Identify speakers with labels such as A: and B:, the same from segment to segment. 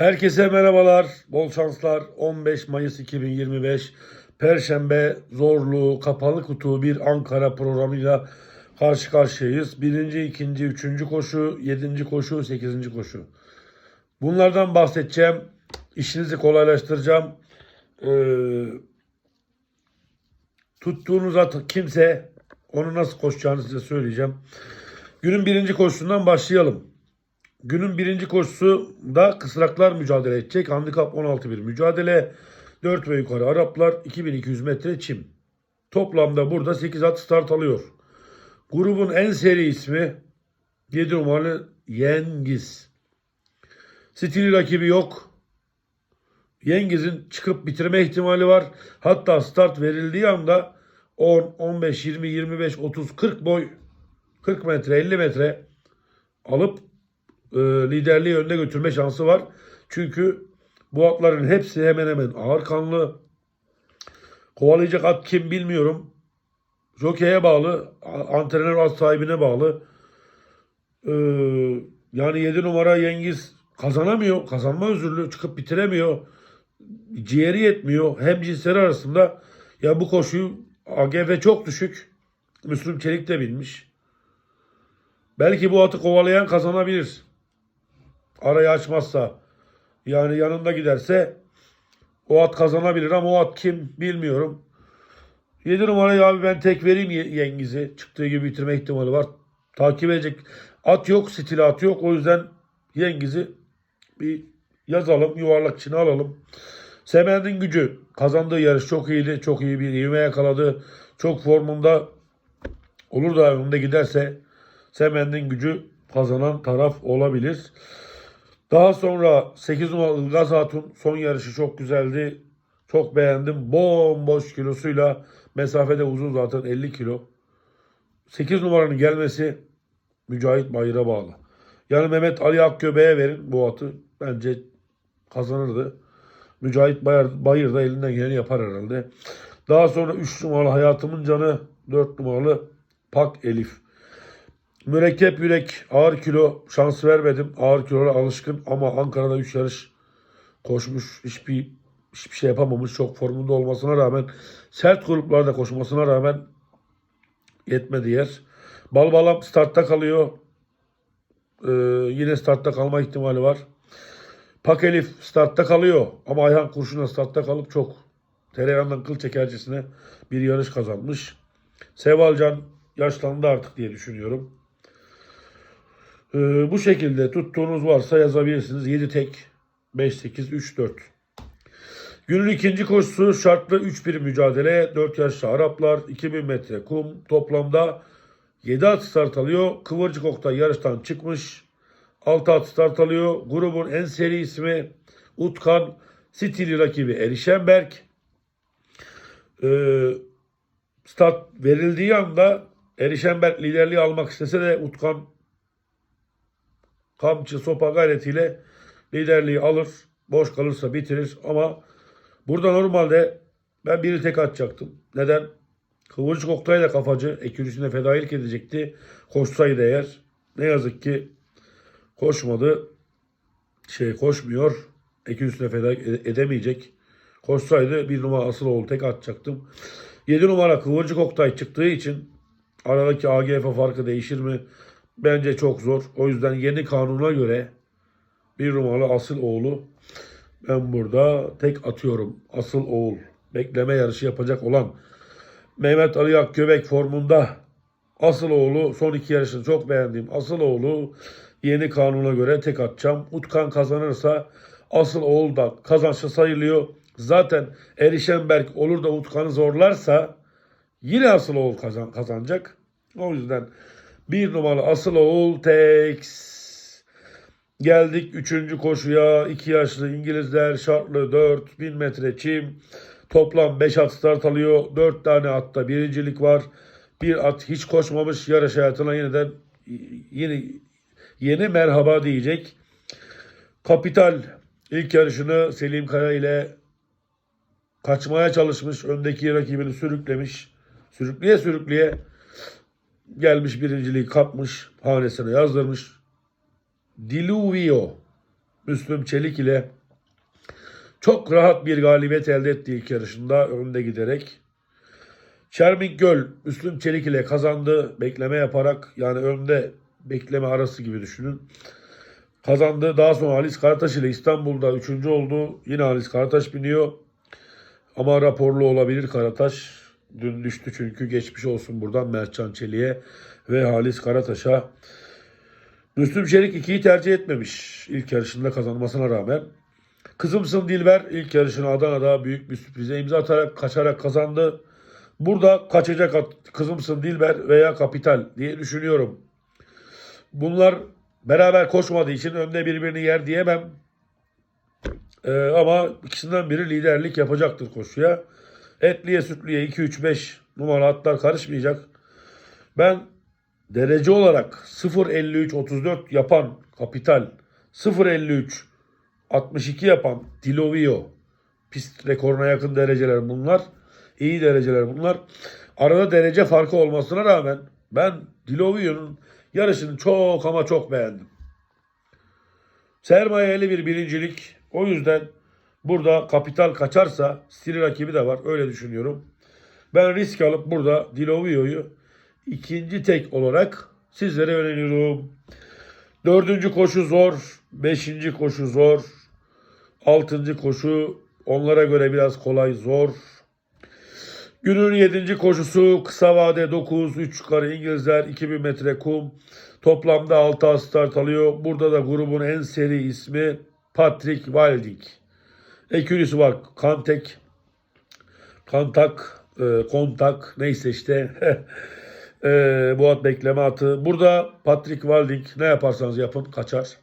A: Herkese merhabalar, bol şanslar. 15 Mayıs 2025 Perşembe zorlu kapalı kutu bir Ankara programıyla karşı karşıyayız. Birinci, ikinci, üçüncü koşu, yedinci koşu, sekizinci koşu. Bunlardan bahsedeceğim. İşinizi kolaylaştıracağım. Ee, tuttuğunuz kimse onu nasıl koşacağını size söyleyeceğim. Günün birinci koşusundan başlayalım. Günün birinci koşusu da kısraklar mücadele edecek. Handikap 16 bir mücadele. 4 ve yukarı Araplar 2200 metre çim. Toplamda burada 8 at start alıyor. Grubun en seri ismi 7 numaralı Yengiz. Stili rakibi yok. Yengiz'in çıkıp bitirme ihtimali var. Hatta start verildiği anda 10, 15, 20, 25, 30, 40 boy 40 metre 50 metre alıp e, liderliği önde götürme şansı var. Çünkü bu atların hepsi hemen hemen ağır kanlı. Kovalayacak at kim bilmiyorum. Jockey'e bağlı, antrenör at sahibine bağlı. Ee, yani 7 numara Yengiz kazanamıyor. Kazanma özürlü. Çıkıp bitiremiyor. Ciğeri yetmiyor. Hem cinsleri arasında ya bu koşuyu AGF çok düşük. Müslüm Çelik de bilmiş. Belki bu atı kovalayan kazanabilir. Arayı açmazsa. Yani yanında giderse o at kazanabilir ama o at kim bilmiyorum. 7 numarayı abi ben tek vereyim Ye- Yengiz'i. Çıktığı gibi bitirme ihtimali var. Takip edecek at yok, stil at yok. O yüzden Yengiz'i bir yazalım, yuvarlak içine alalım. Semen'in gücü kazandığı yarış çok iyiydi. Çok iyi bir ivme yakaladı. Çok formunda olur da önünde giderse Semen'in gücü kazanan taraf olabilir. Daha sonra 8 numaralı Ilgaz Hatun son yarışı çok güzeldi. Çok beğendim. Bomboş kilosuyla mesafede uzun zaten 50 kilo. 8 numaranın gelmesi Mücahit Bayır'a bağlı. Yani Mehmet Ali Akgöbe'ye verin bu atı. Bence kazanırdı. Mücahit Bayır, Bayır da elinden geleni yapar herhalde. Daha sonra 3 numaralı Hayatımın Canı, 4 numaralı Pak Elif. Mürekkep yürek, ağır kilo şans vermedim. Ağır kilolara alışkın ama Ankara'da 3 yarış koşmuş. Hiçbir hiçbir şey yapamamış. Çok formunda olmasına rağmen sert gruplarda koşmasına rağmen yetmedi yer. Balbalam startta kalıyor. Ee, yine startta kalma ihtimali var. Pak Elif startta kalıyor. Ama Ayhan Kurşun'a startta kalıp çok tereyağından kıl çekercesine bir yarış kazanmış. Sevalcan yaşlandı artık diye düşünüyorum. Ee, bu şekilde tuttuğunuz varsa yazabilirsiniz. 7 tek, 5, 8, 3, 4. Günün ikinci koşusu şartlı 3-1 mücadele. 4 yaşlı Araplar, 2000 metre kum. Toplamda 7 at start alıyor. Kıvırcık Oktay yarıştan çıkmış. 6 at start alıyor. Grubun en seri ismi Utkan. Stili rakibi Erişenberg. Ee, start verildiği anda Erişenberg liderliği almak istese de Utkan kamçı sopa gayretiyle liderliği alır. Boş kalırsa bitirir ama burada normalde ben biri tek atacaktım. Neden? Kıvırcık Oktay da kafacı. Ekürüsüne fedailik edecekti. Koşsaydı eğer. Ne yazık ki koşmadı. Şey koşmuyor. Ekürüsüne fedailik ede- edemeyecek. Koşsaydı bir numara asıl oğlu tek atacaktım. 7 numara Kıvırcık Oktay çıktığı için aradaki AGF farkı değişir mi? Bence çok zor. O yüzden yeni kanuna göre bir numaralı asıl oğlu ben burada tek atıyorum. Asıl oğul. Bekleme yarışı yapacak olan Mehmet Ali Akgöbek formunda asıl oğlu son iki yarışını çok beğendiğim asıl oğlu yeni kanuna göre tek atacağım. Utkan kazanırsa asıl oğul da kazançlı sayılıyor. Zaten Erişenberg olur da Utkan'ı zorlarsa yine asıl oğul kazan, kazanacak. O yüzden bir numaralı asıl oğul tek. Geldik üçüncü koşuya. iki yaşlı İngilizler şartlı 4000 metre çim. Toplam 5 at start alıyor. 4 tane atta birincilik var. Bir at hiç koşmamış yarış hayatına yeniden yeni yeni merhaba diyecek. Kapital ilk yarışını Selim Kaya ile kaçmaya çalışmış. Öndeki rakibini sürüklemiş. Sürükleye sürükleye gelmiş birinciliği kapmış. Hanesine yazdırmış. Diluvio Müslüm Çelik ile çok rahat bir galibiyet elde etti ilk yarışında önde giderek. Çermik Göl Müslüm Çelik ile kazandı. Bekleme yaparak yani önde bekleme arası gibi düşünün. Kazandı. Daha sonra Halis Karataş ile İstanbul'da üçüncü oldu. Yine Halis Karataş biniyor. Ama raporlu olabilir Karataş. Dün düştü çünkü geçmiş olsun buradan Mertcan Çelik'e ve Halis Karataş'a. Müslüm Çelik ikiyi tercih etmemiş ilk yarışında kazanmasına rağmen. Kızımsın Dilber ilk yarışını Adana'da büyük bir sürprize imza atarak kaçarak kazandı. Burada kaçacak at- Kızımsın Dilber veya Kapital diye düşünüyorum. Bunlar beraber koşmadığı için önde birbirini yer diyemem. Ee, ama ikisinden biri liderlik yapacaktır koşuya. Etliye sütlüye 2-3-5 numara atlar karışmayacak. Ben derece olarak 0.53-34 yapan Kapital, 0.53 62 yapan Dilovio pist rekoruna yakın dereceler bunlar. İyi dereceler bunlar. Arada derece farkı olmasına rağmen ben Dilovio'nun yarışını çok ama çok beğendim. Sermayeli bir birincilik. O yüzden burada kapital kaçarsa stili rakibi de var. Öyle düşünüyorum. Ben risk alıp burada Dilovio'yu ikinci tek olarak sizlere öneriyorum. Dördüncü koşu zor. Beşinci koşu zor. Altıncı koşu onlara göre biraz kolay zor. Günün yedinci koşusu kısa vade 9, 3 yukarı İngilizler 2000 metre kum. Toplamda 6 start alıyor. Burada da grubun en seri ismi Patrick Wilding. Ekürisi var. Kantek, Kantak, e, Kontak neyse işte. e, bu at bekleme atı. Burada Patrick Wilding ne yaparsanız yapın kaçar.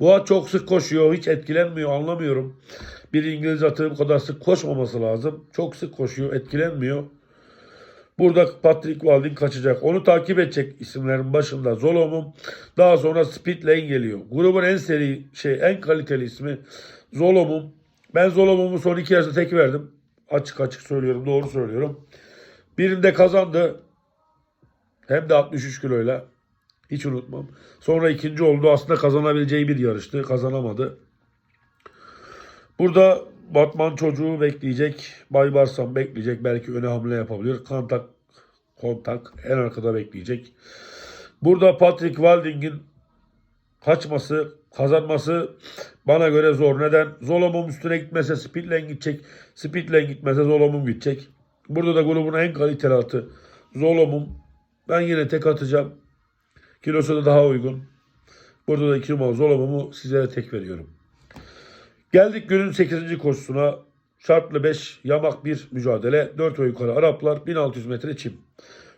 A: Bu at çok sık koşuyor. Hiç etkilenmiyor. Anlamıyorum. Bir İngiliz atı bu kadar sık koşmaması lazım. Çok sık koşuyor. Etkilenmiyor. Burada Patrick Walding kaçacak. Onu takip edecek isimlerin başında Zolom'un. Daha sonra Speed Lane geliyor. Grubun en seri şey en kaliteli ismi Zolom'un. Ben Zolom'umu son iki yarışta tek verdim. Açık açık söylüyorum. Doğru söylüyorum. Birinde kazandı. Hem de 63 kiloyla. Hiç unutmam. Sonra ikinci oldu. Aslında kazanabileceği bir yarıştı. Kazanamadı. Burada Batman çocuğu bekleyecek. Bay Barsan bekleyecek. Belki öne hamle yapabilir. Kontak, kontak en arkada bekleyecek. Burada Patrick Walding'in kaçması, kazanması bana göre zor. Neden? Zolom'un üstüne gitmese Speedlane gidecek. Speedlane gitmese Zolom'un gidecek. Burada da grubun en kaliteli atı Zolom'un. Ben yine tek atacağım. Kilosu da daha uygun. Burada da iki numaralı Zolom'umu sizlere tek veriyorum. Geldik günün 8. koşusuna. Şartlı 5, yamak 1 mücadele. 4 o yukarı Araplar, 1600 metre çim.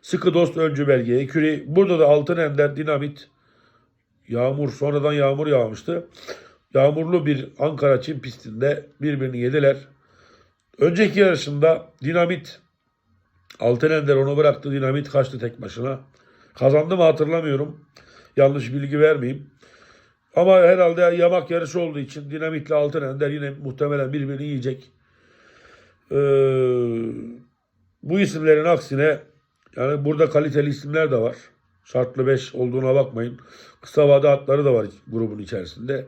A: Sıkı dost öncü belge, eküri. Burada da altın ender, dinamit. Yağmur, sonradan yağmur yağmıştı. Yağmurlu bir Ankara çim pistinde birbirini yediler. Önceki yarışında dinamit, altın ender onu bıraktı. Dinamit kaçtı tek başına. Kazandı mı hatırlamıyorum. Yanlış bilgi vermeyeyim. Ama herhalde yamak yarışı olduğu için dinamitle altın ender yine muhtemelen birbirini yiyecek. Ee, bu isimlerin aksine yani burada kaliteli isimler de var. Şartlı 5 olduğuna bakmayın. Kısa vade atları da var grubun içerisinde.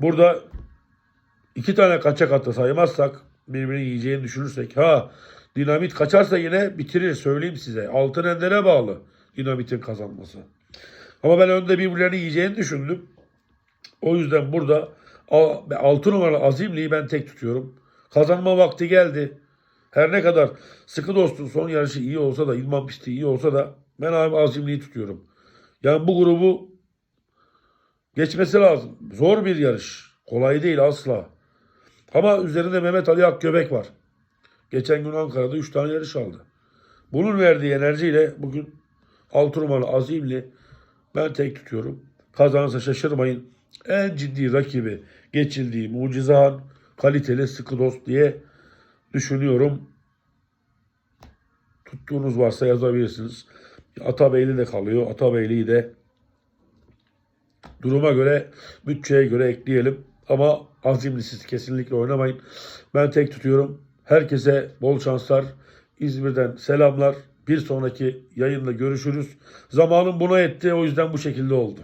A: Burada iki tane kaçak atı saymazsak birbirini yiyeceğini düşünürsek ha dinamit kaçarsa yine bitirir söyleyeyim size. Altın endere bağlı dinamitin kazanması. Ama ben önde birbirlerini yiyeceğini düşündüm. O yüzden burada 6 numaralı Azimli'yi ben tek tutuyorum. Kazanma vakti geldi. Her ne kadar sıkı dostun son yarışı iyi olsa da İlman pisti iyi olsa da ben abi Azimli'yi tutuyorum. Yani bu grubu geçmesi lazım. Zor bir yarış. Kolay değil asla. Ama üzerinde Mehmet Ali Akgöbek var. Geçen gün Ankara'da 3 tane yarış aldı. Bunun verdiği enerjiyle bugün 6 numaralı Azimli ben tek tutuyorum. Kazanırsa şaşırmayın. En ciddi rakibi geçildiği mucizehan kaliteli sıkı dost diye düşünüyorum. Tuttuğunuz varsa yazabilirsiniz. Atabeyli de kalıyor. Atabeyli'yi de duruma göre, bütçeye göre ekleyelim. Ama azimlisiz kesinlikle oynamayın. Ben tek tutuyorum. Herkese bol şanslar. İzmir'den selamlar. Bir sonraki yayında görüşürüz. Zamanım buna yetti. O yüzden bu şekilde oldu.